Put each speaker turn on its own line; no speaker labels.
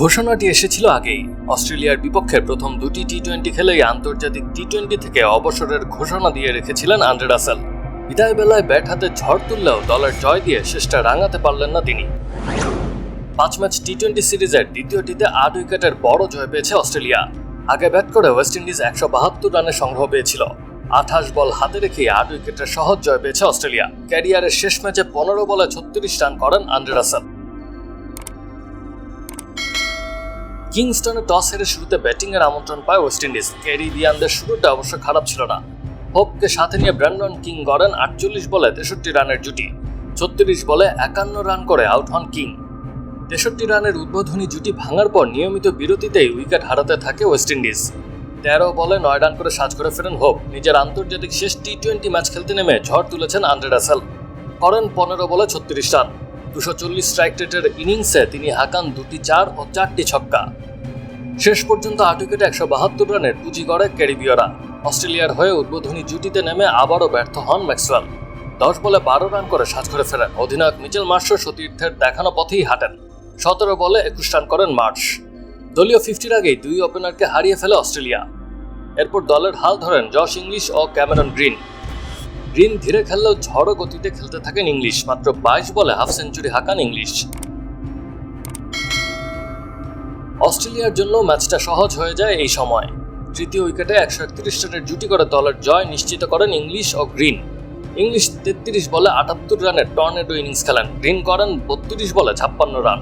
ঘোষণাটি এসেছিল আগেই। অস্ট্রেলিয়ার বিপক্ষে প্রথম দুটি টি টোয়েন্টি খেলেই আন্তর্জাতিক টি টোয়েন্টি থেকে অবসরের ঘোষণা দিয়ে রেখেছিলেন আন্ড্রে রাসেল। বিদায় বেলায় ব্যাট হাতে ঝড় তুললেও দলের জয় দিয়ে শেষটা রাঙাতে পারলেন না তিনি। পাঁচ ম্যাচ টি টোয়েন্টি সিরিজের দ্বিতীয়টিতে আট উইকেটের বড় জয় পেয়েছে অস্ট্রেলিয়া। আগে ব্যাট করে ওয়েস্ট ইন্ডিজ একশো বাহাত্তর রানের সংগ্রহ পেয়েছিল। আঠাশ বল হাতে রেখে আট উইকেটের সহজ জয় পেয়েছে অস্ট্রেলিয়া। ক্যারিয়ারের শেষ ম্যাচে পনেরো বলে ছত্রিশ রান করেন আন্ড্রে রাসেল। কিংস্টনে টস হেরে শুরুতে ব্যাটিংয়ের আমন্ত্রণ পায় ওয়েস্ট ইন্ডিজ। ক্যারিবিয়ানদের শুরুটা অবশ্য খারাপ ছিল না। হোপকে সাথে নিয়ে ব্র্যান্ডন কিং গড়েন আটচল্লিশ বলে তেষট্টি রানের জুটি, ছত্রিশ বলে একান্ন রান করে আউট হন কিং। তেষট্টি রানের উদ্বোধনী জুটি ভাঙার পর নিয়মিত বিরতিতেই উইকেট হারাতে থাকে ওয়েস্ট ইন্ডিজ। তেরো বলে নয় রান করে সাজ করে ফেরেন হোপ। নিজের আন্তর্জাতিক শেষ টি টোয়েন্টি ম্যাচ খেলতে নেমে ঝড় তুলেছেন আন্ড্রে রাসেল। করেন পনেরো বলে ছত্রিশ রান। দুশো চল্লিশ স্ট্রাইক রেটের ইনিংসে তিনি হাঁকান দুটি চার ও চারটি ছক্কা। শেষ পর্যন্ত আট উইকেটে একশো বাহাত্তর রানের পুঁজি গড়ে ক্যারিবীয়রা। অস্ট্রেলিয়ার হয়ে উদ্বোধনী জুটিতে নেমে আবারও ব্যর্থ হন ম্যাক্সওয়েল। দশ বলে বারো রান করে সাজ করে ফেরেন। অধিনায়ক মিচেল মার্শও সতীর্থের দেখানো পথেই হাঁটেন। সতেরো বলে একুশ রান করেন মার্শ। দলীয় ফিফটির আগেই দুই ওপেনারকে হারিয়ে ফেলে অস্ট্রেলিয়া। এরপর দলের হাল ধরেন জশ ইংলিশ ও ক্যামেরন গ্রিন। গ্রিন ধীরে খেললেও ঝড়ো গতিতে খেলতে থাকেন ইংলিশ। মাত্র বাইশ বলে হাফ সেঞ্চুরি হাঁকান ইংলিশ। অস্ট্রেলিয়ার জন্য ম্যাচটা সহজ হয়ে যায় এই সময়। তৃতীয় উইকেটে একশো একত্রিশ রানের জুটি করে দলের জয় নিশ্চিত করেন ইংলিশ ও গ্রিন। ইংলিশ তেত্রিশ বলে আটাত্তর রানের টর্নেডো ইনিংস খেলেন। গ্রিন করেন বত্রিশ বলে ছাপ্পান্ন রান।